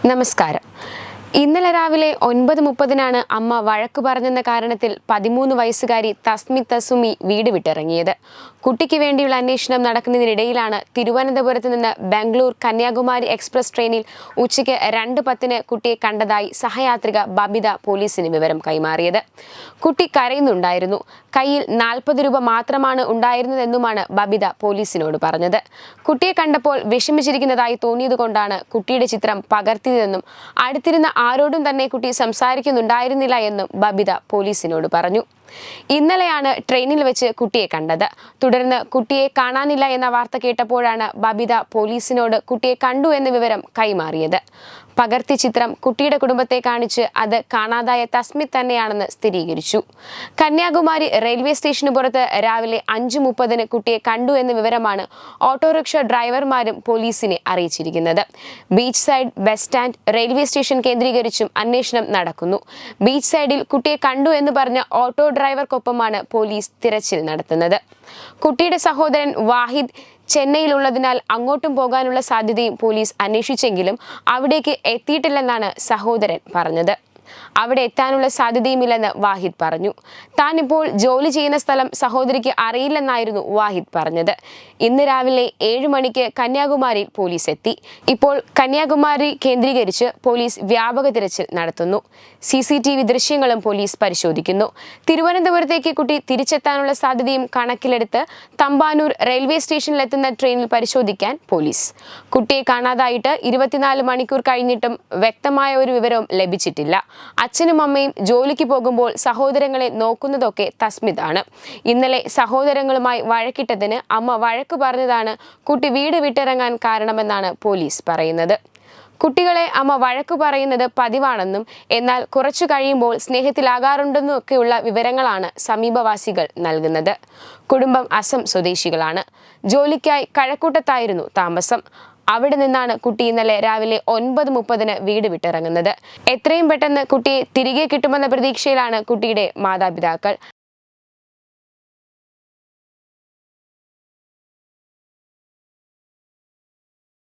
നമസ്കാരം ഇന്നലെ രാവിലെ ഒൻപത് മുപ്പതിനാണ് അമ്മ വഴക്കു പറഞ്ഞെന്ന കാരണത്തിൽ പതിമൂന്ന് വയസ്സുകാരി തസ്മി തസുമി വീട് വിട്ടിറങ്ങിയത്. കുട്ടിക്ക് വേണ്ടിയുള്ള അന്വേഷണം നടക്കുന്നതിനിടയിലാണ് തിരുവനന്തപുരത്ത് നിന്ന് ബാംഗ്ലൂർ കന്യാകുമാരി എക്സ്പ്രസ് ട്രെയിനിൽ ഉച്ചയ്ക്ക് രണ്ട് പത്തിന് കുട്ടിയെ കണ്ടതായി സഹയാത്രിക ബബിത പോലീസിന് വിവരം കൈമാറിയത്. കുട്ടി കരയുന്നുണ്ടായിരുന്നു. കയ്യിൽ നാൽപ്പത് രൂപ മാത്രമാണ് ഉണ്ടായിരുന്നതെന്നുമാണ് ബബിത പോലീസിനോട് പറഞ്ഞത്. കുട്ടിയെ കണ്ടപ്പോൾ വിഷമിച്ചിരിക്കുന്നതായി തോന്നിയതുകൊണ്ടാണ് കുട്ടിയുടെ ചിത്രം പകർത്തിയതെന്നും അടുത്തിരുന്ന ആരോടും തന്നെ കുട്ടി സംസാരിക്കുന്നുണ്ടായിരുന്നില്ല എന്നും ബബിത പോലീസിനോട് പറഞ്ഞു. ഇന്നലെയാണ് ട്രെയിനിൽ വെച്ച് കുട്ടിയെ കണ്ടത്. തുടർന്ന് കുട്ടിയെ കാണാനില്ല എന്ന വാർത്ത കേട്ടപ്പോഴാണ് ബബിത പോലീസിനോട് കുട്ടിയെ കണ്ടു എന്ന വിവരം കൈമാറിയത്. പകർത്തി ചിത്രം കുട്ടിയുടെ കുടുംബത്തെ കാണിച്ച് അത് കാണാതായ തസ്മിത് തന്നെയാണെന്ന് സ്ഥിരീകരിച്ചു. കന്യാകുമാരി റെയിൽവേ സ്റ്റേഷന് പുറത്ത് രാവിലെ അഞ്ചു മുപ്പതിന് കുട്ടിയെ കണ്ടു എന്ന വിവരമാണ് ഓട്ടോറിക്ഷ ഡ്രൈവർമാരും പോലീസിനെ അറിയിച്ചിരിക്കുന്നത്. Beach side bus stand railway station കേന്ദ്രീകരിച്ചും അന്വേഷണം നടക്കുന്നു. ബീച്ച് സൈഡിൽ കുട്ടിയെ കണ്ടു എന്ന് പറഞ്ഞ ഓട്ടോ ഡ്രൈവർക്കൊപ്പമാണ് പോലീസ് തിരച്ചിൽ നടത്തുന്നത്. കുട്ടിയുടെ സഹോദരൻ വാഹിദ് ചെന്നൈയിലുള്ളതിനാൽ അങ്ങോട്ടും പോകാനുള്ള സാധ്യതയും പോലീസ് അന്വേഷിച്ചെങ്കിലും അവിടേക്ക് എത്തിയിട്ടില്ലെന്നാണ് സഹോദരൻ പറഞ്ഞത്. അവിടെ എത്താനുള്ള സാധ്യതയുമില്ലെന്ന് വാഹിദ് പറഞ്ഞു. താൻ ഇപ്പോൾ ജോലി ചെയ്യുന്ന സ്ഥലം സഹോദരിക്ക് അറിയില്ലെന്നായിരുന്നു വാഹിദ് പറഞ്ഞത്. ഇന്ന് രാവിലെ ഏഴ് മണിക്ക് കന്യാകുമാരിയിൽ പോലീസ് എത്തി. ഇപ്പോൾ കന്യാകുമാരി കേന്ദ്രീകരിച്ച് പോലീസ് വ്യാപക തിരച്ചിൽ നടത്തുന്നു. സി സി ടി വി ദൃശ്യങ്ങളും പോലീസ് പരിശോധിക്കുന്നു. തിരുവനന്തപുരത്തേക്ക് കുട്ടി തിരിച്ചെത്താനുള്ള സാധ്യതയും കണക്കിലെടുത്ത് തമ്പാനൂർ റെയിൽവേ സ്റ്റേഷനിലെത്തുന്ന ട്രെയിനിൽ പരിശോധിക്കാൻ പോലീസ്. കുട്ടിയെ കാണാതായിട്ട് ഇരുപത്തിനാല് മണിക്കൂർ കഴിഞ്ഞിട്ടും വ്യക്തമായ ഒരു വിവരവും ലഭിച്ചിട്ടില്ല. അച്ഛനും അമ്മയും ജോലിക്ക് പോകുമ്പോൾ സഹോദരങ്ങളെ നോക്കുന്നതൊക്കെ തസ്മിത് ആണ് ഇന്നലെ സഹോദരങ്ങളുമായി വഴക്കിട്ടതിന് അമ്മ വഴക്കു പറഞ്ഞതാണ് കുട്ടി വീട് വിട്ടിറങ്ങാൻ കാരണമെന്നാണ് പോലീസ് പറയുന്നത്. കുട്ടികളെ അമ്മ വഴക്കു പറയുന്നത് പതിവാണെന്നും എന്നാൽ കുറച്ചു കഴിയുമ്പോൾ സ്നേഹത്തിലാകാറുണ്ടെന്നൊക്കെയുള്ള വിവരങ്ങളാണ് സമീപവാസികൾ നൽകുന്നത്. കുടുംബം അസം സ്വദേശികളാണ്. ജോലിക്കായി കഴക്കൂട്ടത്തായിരുന്നു താമസം. അവിടെ നിന്നാണ് കുട്ടി ഇന്നലെ രാവിലെ ഒൻപത് മുപ്പതിന് വീട് വിട്ടിറങ്ങുന്നത്. എത്രയും പെട്ടെന്ന് കുട്ടിയെ തിരികെ കിട്ടുമെന്ന പ്രതീക്ഷയിലാണ് കുട്ടിയുടെ മാതാപിതാക്കൾ.